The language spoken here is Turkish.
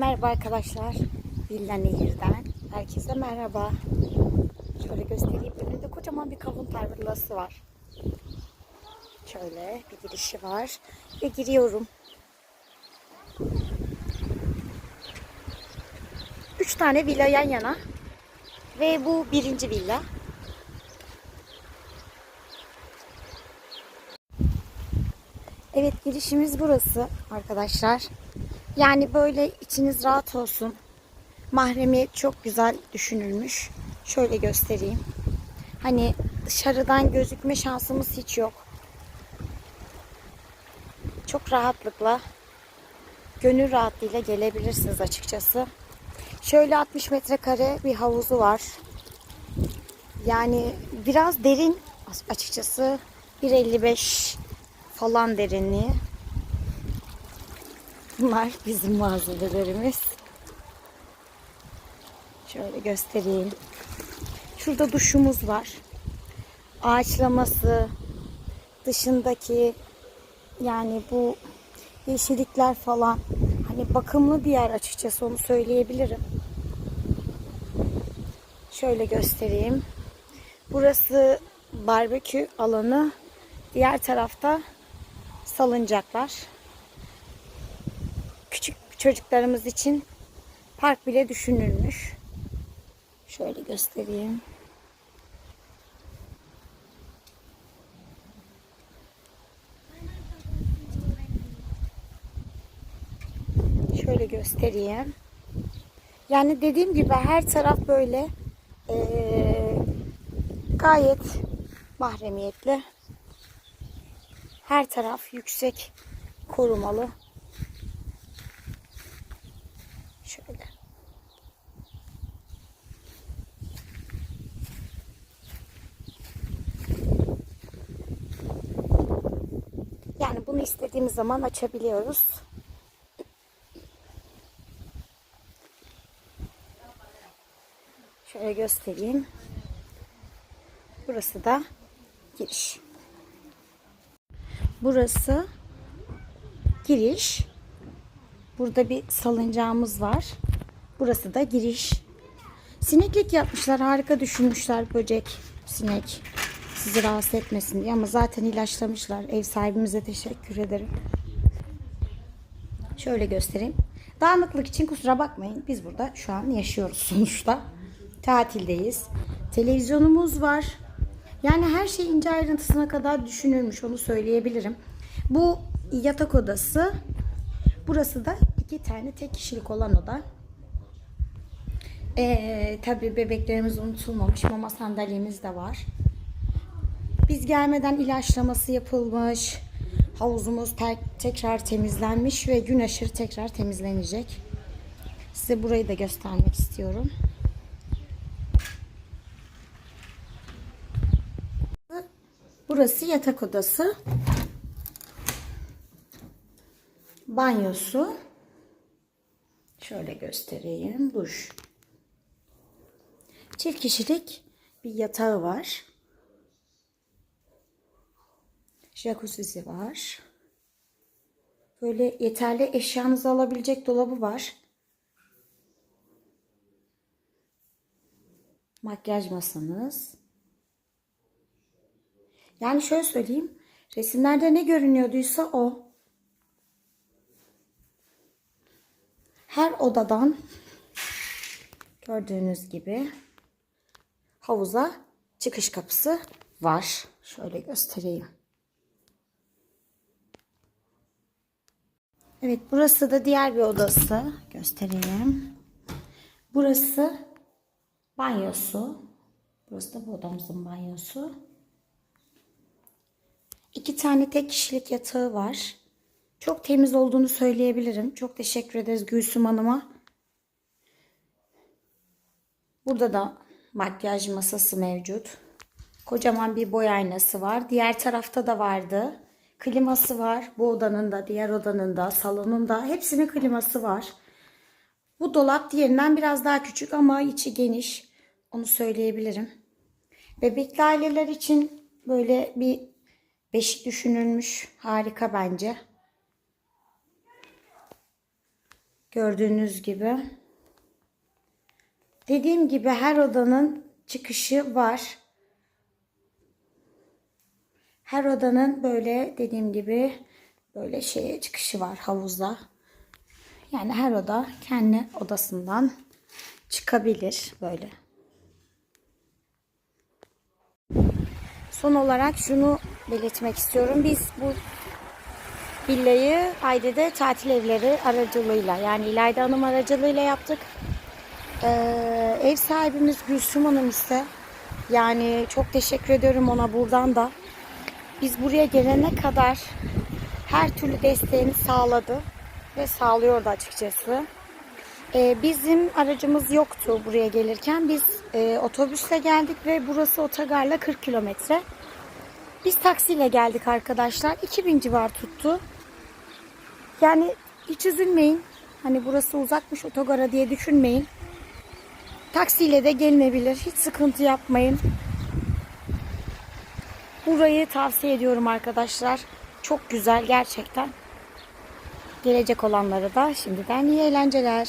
Merhaba arkadaşlar. Villa Nehir'den. Herkese merhaba. Şöyle göstereyim. Önünde kocaman bir kavun tarlası var. Şöyle bir girişi var. Ve giriyorum. Üç tane villa yan yana. Ve bu birinci villa. Evet girişimiz burası arkadaşlar. Yani böyle içiniz rahat olsun. Mahremiyet çok güzel düşünülmüş. Şöyle göstereyim. Hani dışarıdan gözükme şansımız hiç yok. Çok rahatlıkla gönül rahatlığıyla gelebilirsiniz açıkçası. Şöyle 60 metrekare bir havuzu var. Yani biraz derin açıkçası 1.55 falan derinliği. Bunlar bizim malzemelerimiz. Şöyle göstereyim. Şurada duşumuz var. Ağaçlaması, dışındaki yani bu yeşillikler falan hani bakımlı bir yer açıkçası onu söyleyebilirim. Şöyle göstereyim. Burası barbekü alanı. Diğer tarafta salıncaklar. Çocuklarımız için park bile düşünülmüş. Şöyle göstereyim. Şöyle göstereyim. Yani dediğim gibi her taraf böyle eee, gayet mahremiyetli. Her taraf yüksek korumalı. Şöyle. Yani bunu istediğimiz zaman açabiliyoruz. Şöyle göstereyim. Burası da giriş. Burası giriş. Burada bir salıncağımız var. Burası da giriş. Sineklik yapmışlar. Harika düşünmüşler böcek, sinek. Sizi rahatsız etmesin diye ama zaten ilaçlamışlar. Ev sahibimize teşekkür ederim. Şöyle göstereyim. Dağınıklık için kusura bakmayın. Biz burada şu an yaşıyoruz sonuçta. Tatildeyiz. Televizyonumuz var. Yani her şey ince ayrıntısına kadar düşünülmüş onu söyleyebilirim. Bu yatak odası. Burası da iki tane tek kişilik olan oda. Ee, tabii bebeklerimiz unutulmamış. Mama sandalyemiz de var. Biz gelmeden ilaçlaması yapılmış. Havuzumuz te- tekrar temizlenmiş ve gün aşırı tekrar temizlenecek. Size burayı da göstermek istiyorum. Burası yatak odası. Banyosu. Şöyle göstereyim. Duş. Çift kişilik bir yatağı var. Jacuzzi var. Böyle yeterli eşyanızı alabilecek dolabı var. Makyaj masanız. Yani şöyle söyleyeyim. Resimlerde ne görünüyorduysa o. Her odadan gördüğünüz gibi havuza çıkış kapısı var. Şöyle göstereyim. Evet burası da diğer bir odası. Göstereyim. Burası banyosu. Burası da bu odamızın banyosu. İki tane tek kişilik yatağı var. Çok temiz olduğunu söyleyebilirim. Çok teşekkür ederiz Gülsüm Hanım'a. Burada da makyaj masası mevcut. Kocaman bir boy aynası var. Diğer tarafta da vardı. Kliması var. Bu odanın da, diğer odanın da, salonun da hepsinin kliması var. Bu dolap diğerinden biraz daha küçük ama içi geniş. Onu söyleyebilirim. Bebekli aileler için böyle bir beşik düşünülmüş. Harika bence. Gördüğünüz gibi. Dediğim gibi her odanın çıkışı var. Her odanın böyle dediğim gibi böyle şeye çıkışı var havuzda. Yani her oda kendi odasından çıkabilir böyle. Son olarak şunu belirtmek istiyorum. Biz bu villayı Haydi'de tatil evleri aracılığıyla yani İlayda Hanım aracılığıyla yaptık. Ee, ev sahibimiz Gülsüm Hanım ise yani çok teşekkür ediyorum ona buradan da. Biz buraya gelene kadar her türlü desteğini sağladı ve sağlıyordu açıkçası. Ee, bizim aracımız yoktu buraya gelirken. Biz e, otobüsle geldik ve burası otogarla 40 kilometre. Biz taksiyle geldik arkadaşlar. 2000 civar tuttu. Yani hiç üzülmeyin. Hani burası uzakmış otogara diye düşünmeyin. Taksiyle de gelinebilir. Hiç sıkıntı yapmayın. Burayı tavsiye ediyorum arkadaşlar. Çok güzel gerçekten. Gelecek olanlara da şimdiden iyi eğlenceler.